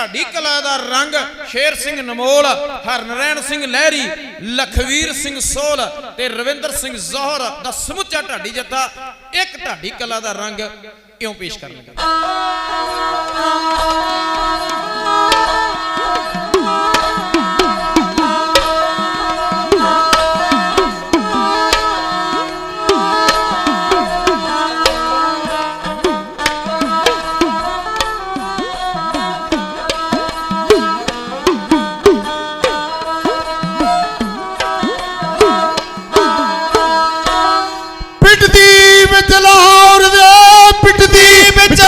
ਢਾਡੀ ਕਲਾ ਦਾ ਰੰਗ, ਸ਼ੇਰ ਸਿੰਘ ਨਮੋਲ, ਹਰਨਰੈਣ ਸਿੰਘ ਲਹਿਰੀ, ਲਖਵੀਰ ਸਿੰਘ ਸੋਲ ਤੇ ਰਵਿੰਦਰ ਸਿੰਘ ਜ਼ੋਹਰ ਦਾ ਸਮੁੱਚਾ ਢਾਡੀ ਜੱਥਾ, ਇੱਕ ਢਾਡੀ ਕਲਾ ਦਾ ਰੰਗ ਇਉਂ ਪੇਸ਼ ਕਰਨ ਲਾਹੌਰ ਦੇ ਪਿੱਟਦੀ ਵਿੱਚ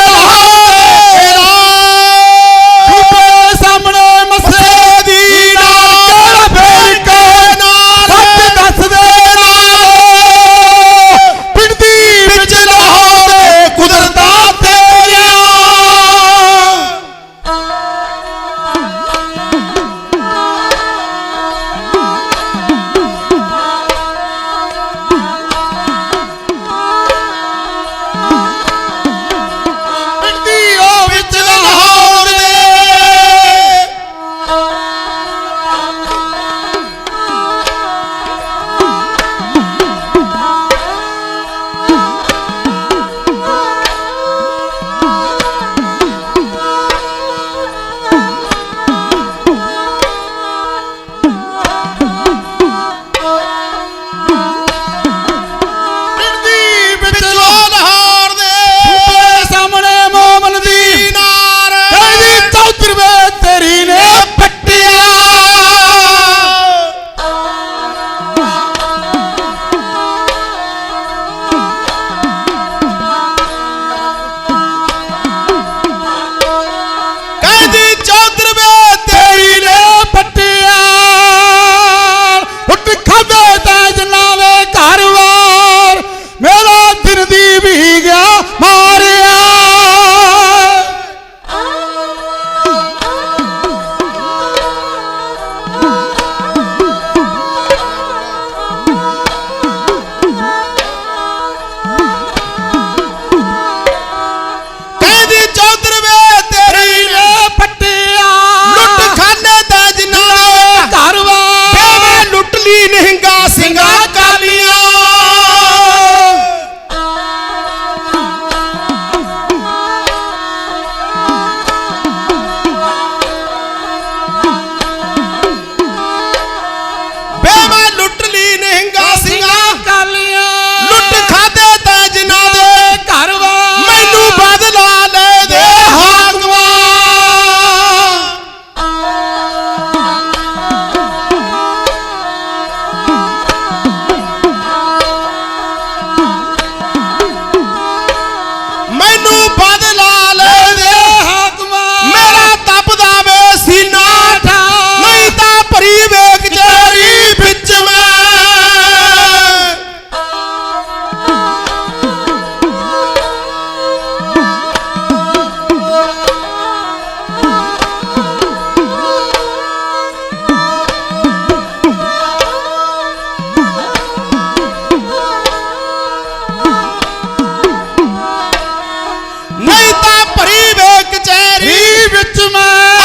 Mama.